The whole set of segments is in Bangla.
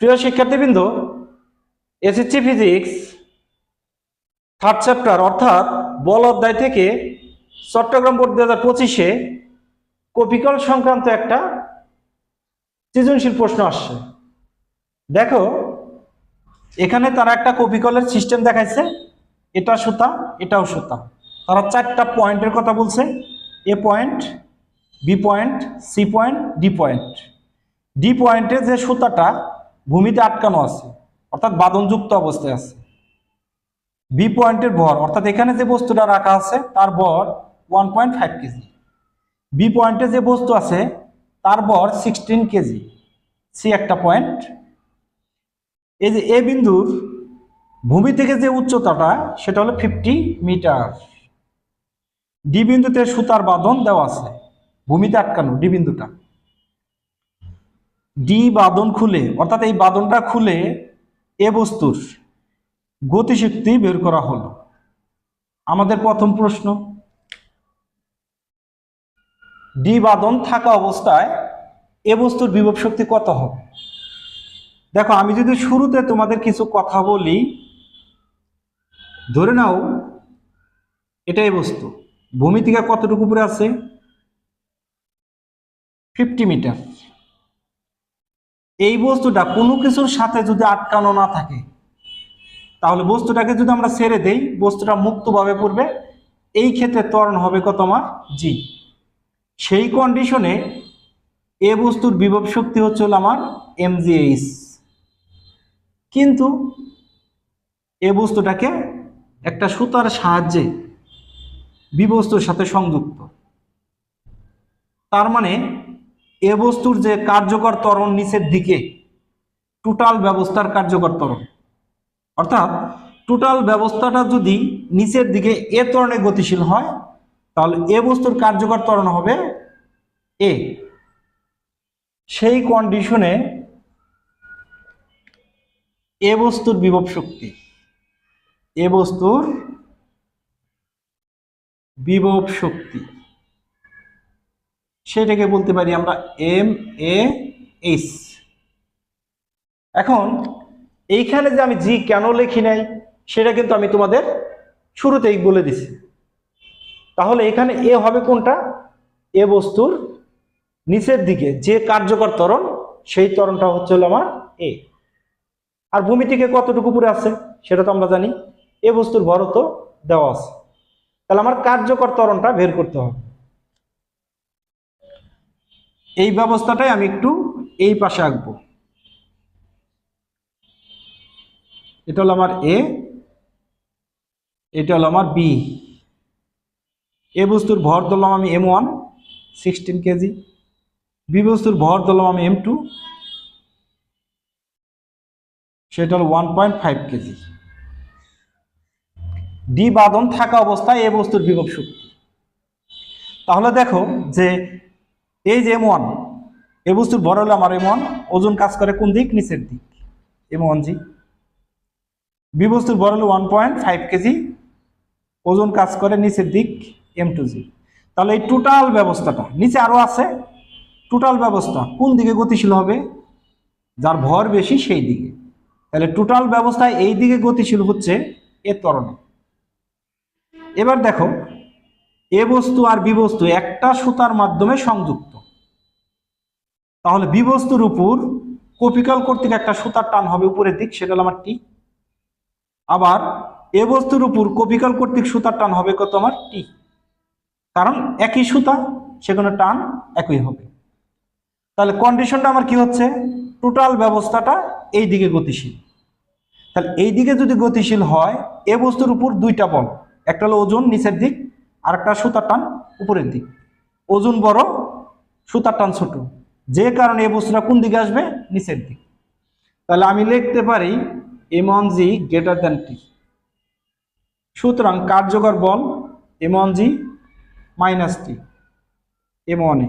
প্রিয় শিক্ষার্থীবৃন্দ এসএসসি ফিজিক্স থার্ড চ্যাপ্টার অর্থাৎ বল অধ্যায় থেকে চট্টগ্রাম বোর্ড দু হাজার পঁচিশে কপিকল সংক্রান্ত একটা সৃজনশীল প্রশ্ন আসছে। দেখো, এখানে তারা একটা কপিকলের সিস্টেম দেখাইছে, এটা সুতা, এটাও সুতা। তারা চারটা পয়েন্টের কথা বলছে, A point, B point, C point, D point. D পয়েন্টে যে সুতাটা ভূমিতে আটকানো আছে, অর্থাৎ বাদনযুক্ত অবস্থায় আছে। বি পয়েন্টের ভর, অর্থাৎ এখানে যে বস্তুটা রাখা আছে, তার ভর one point five KG. B পয়েন্টে যে বস্তু আছে, তার ভর সিক্সটিন কেজি। সি একটা পয়েন্ট এই যে এ বিন্দুর ভূমি থেকে যে উচ্চতাটা, সেটা হলো ফিফটি মিটার ডি বিন্দুতে সুতার বাঁধন দেওয়া আছে, ভূমিতে আটকানো ডি বিন্দুটা। ডি বাঁধন খুলে, অর্থাৎ এই বাঁধনটা খুলে এ বস্তুর গতিশক্তি বের করা হলো। আমাদের প্রথম প্রশ্ন, ডি বাঁধন থাকা অবস্থায় এ বস্তুর বিভব শক্তি কত হবে? দেখো, আমি যদি শুরুতে তোমাদের কিছু কথা বলি, ধরে নাও এটাই বস্তু। ভূমি থেকে কতটুকু উপরে আছে? Fifty metre. এই বস্তুটা কোনো কিছুর সাথে যদি আটকানো না থাকে, তাহলে বস্তুটাকে যদি আমরা ছেড়ে দেই, বস্তুটা মুক্তভাবে পড়বে, এই ক্ষেত্রে ত্বরণ হবে কত আমার? জি সেই কন্ডিশনে এ বস্তুর বিভব শক্তি হচ্ছে হলো আমার এমজিএইচ কিন্তু এ বস্তুটাকে একটা সুতার সাহায্যে বিবস্তুর সাথে সংযুক্ত। তার মানে এ বস্তুর যে কার্যকর ত্বরণ নিচের দিকে টোটাল ব্যবস্থার কার্যকর ত্বরণ। অর্থাৎ টোটাল ব্যবস্থাটা যদি নিচের দিকে এ ত্বরণে গতিশীল হয়, তাহলে এ বস্তুর কার্যকর ত্বরণ হবে এ। সেই কন্ডিশনে এ বস্তুর বিভব শক্তি, এ বস্তুর বিভব শক্তি। সেটাকে বলতে পারি আমরা এম এ এইচ। এখন এইখানে যে আমি জি কেন লিখি নাই, সেটা কিন্তু আমি তোমাদের শুরুতেই বলে দিছি। তাহলে এখানে এ হবে কোনটা? এ বস্তুর নিচের দিকে যে কার্যকর তরণ সেই তরণটা হচ্ছে হলো আমার এ। আর ভূমি থেকে কতটুকু উপরে আছে, সেটা তো আমরা জানি। এ বস্তুর ভরও তো দেওয়া আছে। তাহলে আমার কার্যকর তরণটা বের করতে হবে। এই ব্যবস্থাটাই আমি একটু এই পাশে আঁকবো। এটা হলো আমার এ এটা হলো আমার বি এ বস্তুর ভর ধরলাম আমি M one sixteen KG. B বস্তুর ভর ধরলাম আমি এম টু সেটা হলো one point five KG. D বাদন থাকা অবস্থায় এ বস্তুর বিভব শক্তি। তাহলে দেখো যে এই যে এম ওয়ান এ বস্তুর ভর হলো আমার এম ওয়ান ওজন কাজ করে কোন দিক? নিচের দিক। এম ওয়ান জি। বি বস্তুর ভর হলো ওয়ান পয়েন্ট ফাইভ কেজি, ওজন কাজ করে নিচের দিক এম টু জি। তাহলে এই টোটাল ব্যবস্থাটা, নিচে আরও আছে। টোটাল ব্যবস্থা, কোন দিকে গতিশীল হবে? যার ভর বেশি সেই দিকে। তাহলে টোটাল ব্যবস্থায় এই দিকে গতিশীল হচ্ছে এ ত্বরণে। এবার দেখো, এ বস্তু আর বি বস্তু একটা সুতার মাধ্যমে সংযুক্ত। তাহলে বি বস্তুর উপর কপিকাল কর্তৃক একটা সুতার টান হবে উপরের দিক, সেটা হলো আমার টি। আবার এ বস্তুর উপর কপিকাল কর্তৃক সুতার টান হবে কত আমার টি। কারণ একই সুতা, সেখানে টান একই হবে। তাহলে কন্ডিশনটা আমার কি হচ্ছে? টোটাল ব্যবস্থাটা এই দিকে গতিশীল। তাহলে এই দিকে যদি গতিশীল হয়, এ বস্তুর উপর দুইটা বল, একটা হলো ওজন নিচের দিক আর একটা সুতার টান উপরের দিক। ওজন বড়, সুতার টান ছোট। যে কারণে এই বস্তুটা কোন দিকে আসবে? নিচের দিক। তাহলে আমি লিখতে পারি M one G greater than T সুতরাং কার্যকর বল M one G minus T M ওয়ানে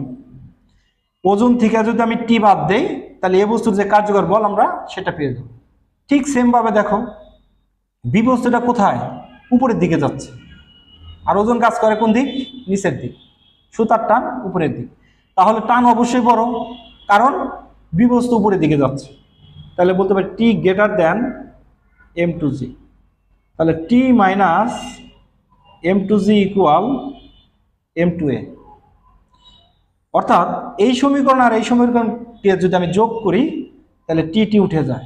ওজন থেকে যদি আমি টি বাদ দেই, তাহলে এ বস্তুর যে কার্যকর বল আমরা সেটা পেয়ে যাব। ঠিক সেমভাবে দেখো, বি বস্তুটা কোথায়? উপরের দিকে যাচ্ছে। আর ওজন কাজ করে কোন দিক? নিচের দিক। সুতার টান উপরের দিক। তাহলে টান অবশ্যই বড়, কারণ বি বস্তু উপরের দিকে যাচ্ছে। তাহলে বলতে পারি T greater than M two G তাহলে T minus M two G equal M two A অর্থাৎ এই সমীকরণ আর এই সমীকরণকে যদি আমি যোগ করি, তাহলে টি টি উঠে যায়।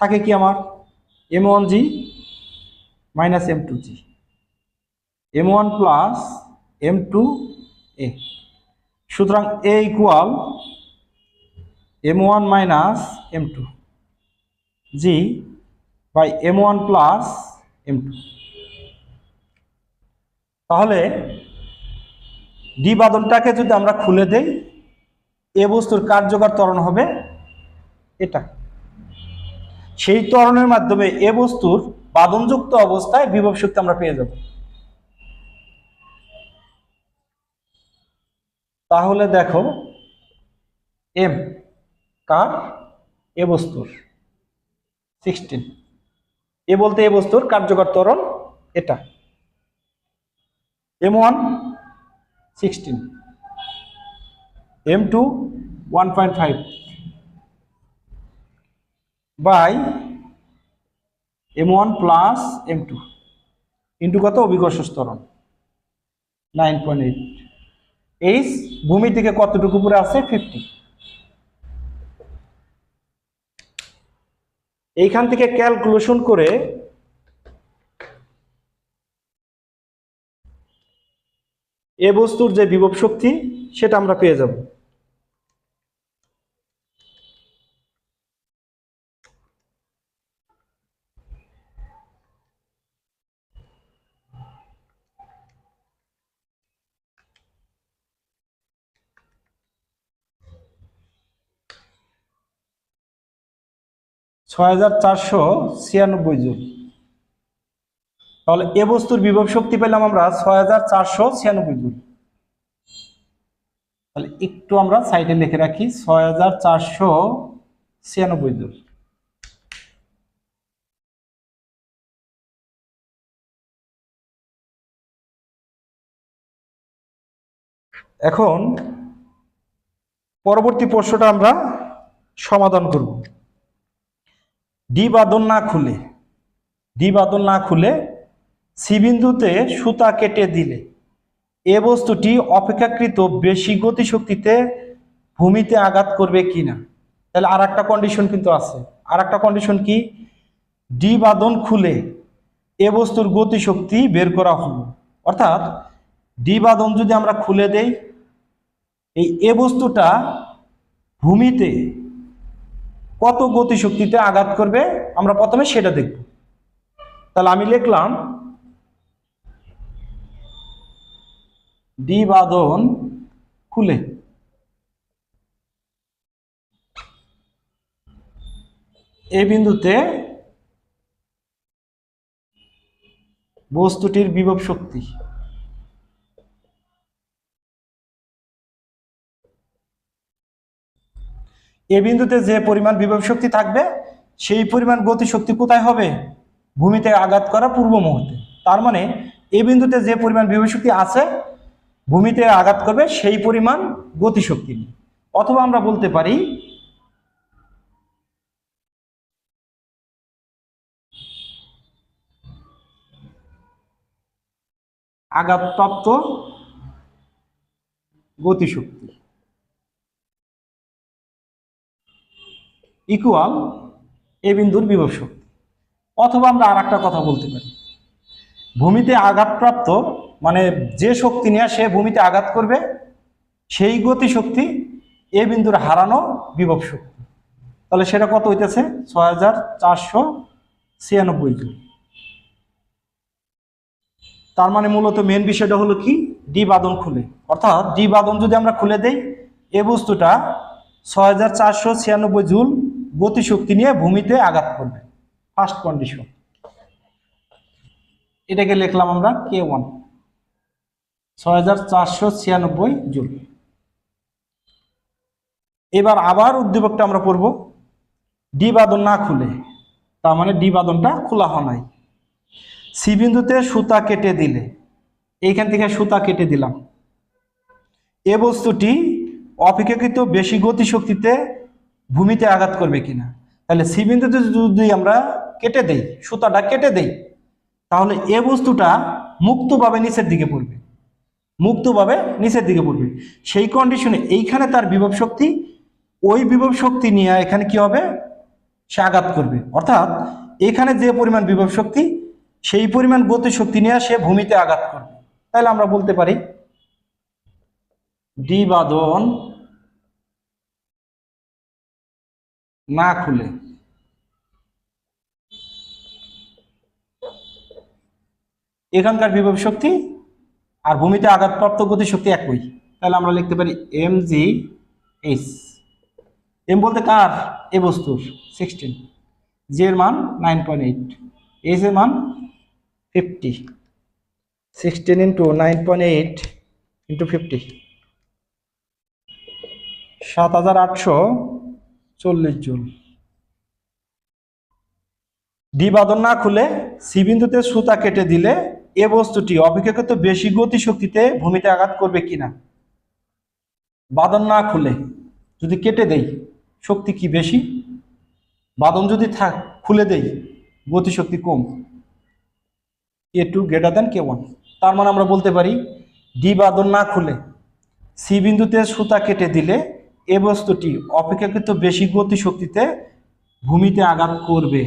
থাকে কি আমার? M one G minus M two G M one plus M two A সুতরাং A equal M one minus M two G by M one plus M two তাহলে ডি বাদনটাকে যদি আমরা খুলে দেই, এ বস্তুর কার্যকর ত্বরণ হবে এটা। সেই ত্বরণের মাধ্যমে এ বস্তুর বাদনযুক্ত অবস্থায় বিভব শক্তি আমরা পেয়ে যাব। তাহলে দেখো এম কার? এ বস্তুর। সিক্সটিন এ বলতে এ বস্তুর কার্যকর ত্বরণ এটা। M one sixteen M two one point five by M one plus M two into কত? অভিকর্ষ স্তরণ নাইন পয়েন্ট এইট এইচ ভূমি থেকে কতটুকু উপরে আছে? ফিফটি এইখান থেকে ক্যালকুলেশন করে এ বস্তুর যে বিভব শক্তি, সেটা আমরা পেয়ে যাব। ছয় হাজার চারশো ছিয়ানব্বই জুল। তাহলে এ বস্তুর বিভব শক্তি পেলাম আমরা ছয় হাজার চারশো ছিয়ানব্বই জুল। তাহলে একটু আমরা সাইডে লিখে রাখি, ছয় হাজার চারশো ছিয়ানব্বই জুল। এখন পরবর্তী প্রশ্নটা আমরা সমাধান করব। ডি বাদন না খুলে ডি বাদন না খুলে সি বিন্দুতে সুতা কেটে দিলে। এ বস্তুটি অপেক্ষাকৃত বেশি গতিশক্তিতে ভূমিতে আঘাত করবে কিনা। তাহলে আর একটা কন্ডিশন কিন্তু আছে। আর একটা কন্ডিশন কি? ডি বাদন খুলে এ বস্তুর গতিশক্তি বের করা হলো। অর্থাৎ ডি বাদন যদি আমরা খুলে দেই, এই এ বস্তুটা ভূমিতে কত গতিশক্তিতে আঘাত করবে, আমরা প্রথমে সেটা দেখব। তাহলে আমি লিখলাম ডি বাদন খুলে। এই বিন্দুতে বস্তুটির বিভব শক্তি। এ বিন্দুতে যে পরিমাণ বিভব শক্তি থাকবে, সেই পরিমাণ গতি শক্তি কোথায় হবে? ভূমিতে আঘাত করা পূর্ব মুহূর্তে। তার মানে এ বিন্দুতে যে পরিমাণ বিভব শক্তি আছে, ভূমিতে আঘাত করবে সেই পরিমাণ গতি শক্তি অথবা আমরা বলতে পারি, আঘাতপ্রাপ্ত গতিশক্তি ইকুয়াল এ বিন্দুর বিভব শক্তি। অথবা আমরা আর একটা কথা বলতে পারি। ভূমিতে আঘাতপ্রাপ্ত মানে যে শক্তি নিয়ে সে ভূমিতে আঘাত করবে, সেই গতি শক্তি এ বিন্দুর হারানো বিভব শক্তি। তাহলে সেটা কত হইতেছে? ছয় হাজার চারশো ছিয়ানব্বই জুল। তার মানে মূলত মেন বিষয়টা হলো কি? ডি বাদন খুলে। অর্থাৎ ডি বাদন যদি আমরা খুলে দেই, এ বস্তুটা ছয় হাজার চারশো ছিয়ানব্বই জুল গতিশক্তি নিয়ে ভূমিতে আঘাত করবে। ফার্স্ট কন্ডিশন এটাকে লিখলাম আমরা কে ওয়ান ছয় হাজার চারশো ছিয়ানব্বই জুল। এবার আবার উদ্দীপকটা আমরা পড়ব। ডি বাদন না খুলে। তার মানে ডি বাদনটা খোলা হয় নাই। সি বিন্দুতে সুতা কেটে দিলে। এইখান থেকে সুতা কেটে দিলাম। এ বস্তুটি অপেক্ষাকৃত বেশি গতিশক্তিতে ভূমিতে আঘাত করবে কিনা? তাহলে সি যদি আমরা কেটে দেই, সুতাটা কেটে দেই, তাহলে এ বস্তুটা মুক্তভাবে নিচের দিকে পড়বে। মুক্তভাবে নিচের দিকে পড়বে। সেই কন্ডিশনে এইখানে তার বিভব শক্তি, ওই বিভব শক্তি নিয়ে এখানে কি হবে? সে আঘাত করবে। অর্থাৎ এখানে যে পরিমাণ বিভব শক্তি, সেই পরিমাণ গতি শক্তি নিয়ে সে ভূমিতে আঘাত করবে। তাহলে আমরা বলতে পারি ডি বাদন না খুলে। এখানকার বিভব শক্তি আর ভূমিতে আঘাতপ্রাপ্ত গতি শক্তি একই। তাহলে আমরা লিখতে পারি এম জি এইচ। এম বলতে কার? এ বস্তুর, সিক্সটিন। জি এর মান নাইন পয়েন্ট এইট। এইচ এর মান fifty. Sixteen into nine point eight into fifty. সাত হাজার আটশো চল্লিশ জন। ডি বাদন না খুলে সি বিন্দুতে সুতা কেটে দিলে এ বস্তুটি অপেক্ষাকৃত বেশি গতি শক্তিতে ভূমিতে আঘাত করবে কিনা? বাদন না খুলে যদি কেটে দেই, শক্তি কি বেশি? বাদন যদি থাক খুলে দেই, গতিশক্তি কম। K two greater than K one তার মানে আমরা বলতে পারি ডি বাদন না খুলে সি বিন্দুতে সুতা কেটে দিলে এ বস্তুটি অপেক্ষাকৃত বেশি গতি শক্তিতে ভূমিতে আঘাত করবে।